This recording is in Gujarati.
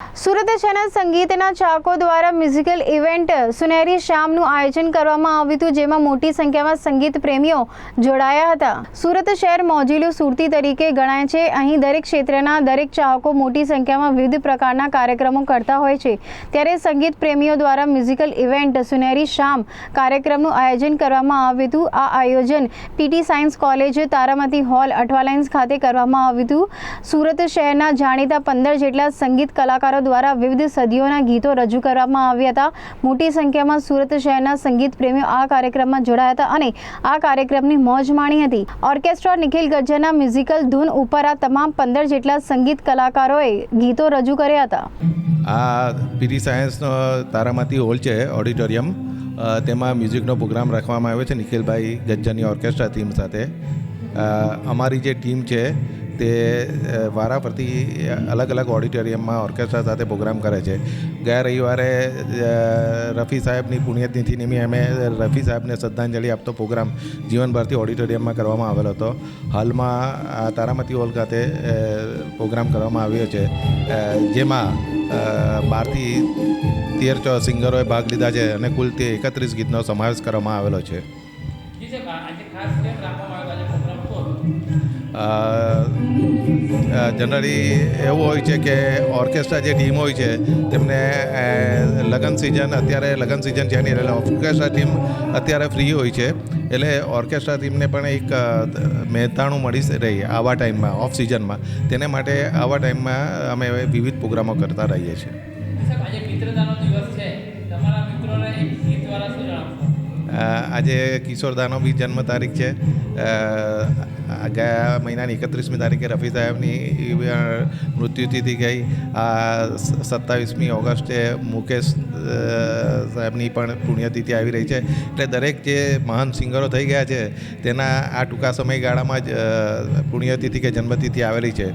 સુરત શહેરના સંગીતના ચાહકો દ્વારા મ્યુઝિકલ ઇવેન્ટ સુનેરી શામનું આયોજન કરવામાં આવ્યું હતું, જેમાં મોટી સંખ્યામાં સંગીત પ્રેમીઓ જોડાયા હતા. સુરત શહેર મોજીલું સુરતી તરીકે ગણાય છે. અહીં દરેક ક્ષેત્રના દરેક ચાહકો મોટી સંખ્યામાં વિવિધ પ્રકારના કાર્યક્રમો કરતા હોય છે. ત્યારે સંગીત પ્રેમીઓ દ્વારા મ્યુઝિકલ ઇવેન્ટ સુનેરી શામ કાર્યક્રમનું આયોજન કરવામાં આવ્યું હતું. આ આયોજન PT science college, Taramati hall Athwalines ખાતે કરવામાં આવ્યું હતું. સુરત શહેરના જાણીતા પંદર જેટલા સંગીત કલાકારો દ્વારા વિવિધ સદીઓના ગીતો રજૂ કરવામાં આવ્યા હતા. મોટી સંખ્યામાં સુરત શહેરના સંગીત પ્રેમીઓ આ કાર્યક્રમમાં જોડાયા હતા અને આ કાર્યક્રમની મોજ માણી હતી. ઓર્કેસ્ટ્રા નિખિલ ગજ્જરના મ્યુઝિકલ ધૂન ઉપર આ તમામ પંદર જેટલા સંગીત કલાકારોએ ગીતો રજૂ કર્યા હતા. આ પીટી સાયન્સનો તારામતી હોલ છે, ઓડિટોરિયમ. તેમાં મ્યુઝિકનો પ્રોગ્રામ રાખવામાં આવ્યો છે નિખિલભાઈ ગજ્જરની ઓર્કેસ્ટ્રા ટીમ સાથે. અમારી જે ટીમ છે તે વારા વારાફરતી અલગ અલગ ઓડિટોરિયમમાં ઓર્કેસ્ટ્રા સાથે પ્રોગ્રામ કરે છે. ગયા રવિવારે રફી સાહેબની પુણ્યતિથિ નિમિત્તે અમે રફી સાહેબને શ્રદ્ધાંજલિ આપતો પ્રોગ્રામ જીવન ભારતી ઓડિટોરિયમમાં કરવામાં આવેલો હતો. હાલમાં તારામતી હોલ ખાતે પ્રોગ્રામ કરવામાં આવ્યો છે. જેમાં બારથી તેર સિંગરોએ ભાગ લીધા છે અને કુલ તે એકત્રીસ ગીતનો સમાવેશ કરવામાં આવેલો છે. જનરલી એવું હોય છે કે ઓર્કેસ્ટ્રા જે ટીમ હોય છે તેમને લગન સિઝન અત્યારે લગ્ન સિઝન છે નહીં એટલે ઓર્કેસ્ટ્રા ટીમ અત્યારે ફ્રી હોય છે. એટલે ઓર્કેસ્ટ્રા ટીમને પણ એક મહેતાણું મળી રહી આવા ટાઈમમાં ઓફ સિઝનમાં તેને માટે આવા ટાઈમમાં અમે વિવિધ પ્રોગ્રામો કરતા રહીએ છીએ. આજે મિત્રતાનો દિવસ છે. તમારા મિત્રોને એક ગીત દ્વારા શું જણાવશો? અ, આજે કિશોરદાનો બી જન્મ તારીખ છે. ગયા મહિનાની એકત્રીસમી તારીખે રફી સાહેબની મૃત્યુ મૃત્યુતિથિ ગઈ. આ સત્તાવીસમી ઓગસ્ટે મુકેશ સાહેબની પણ પુણ્યતિથિ આવી રહી છે. એટલે દરેક જે મહાન સિંગરો થઈ ગયા છે, તેના આ ટૂંકા સમયગાળામાં જ પુણ્યતિથિ કે જન્મતિથિ આવેલી છે.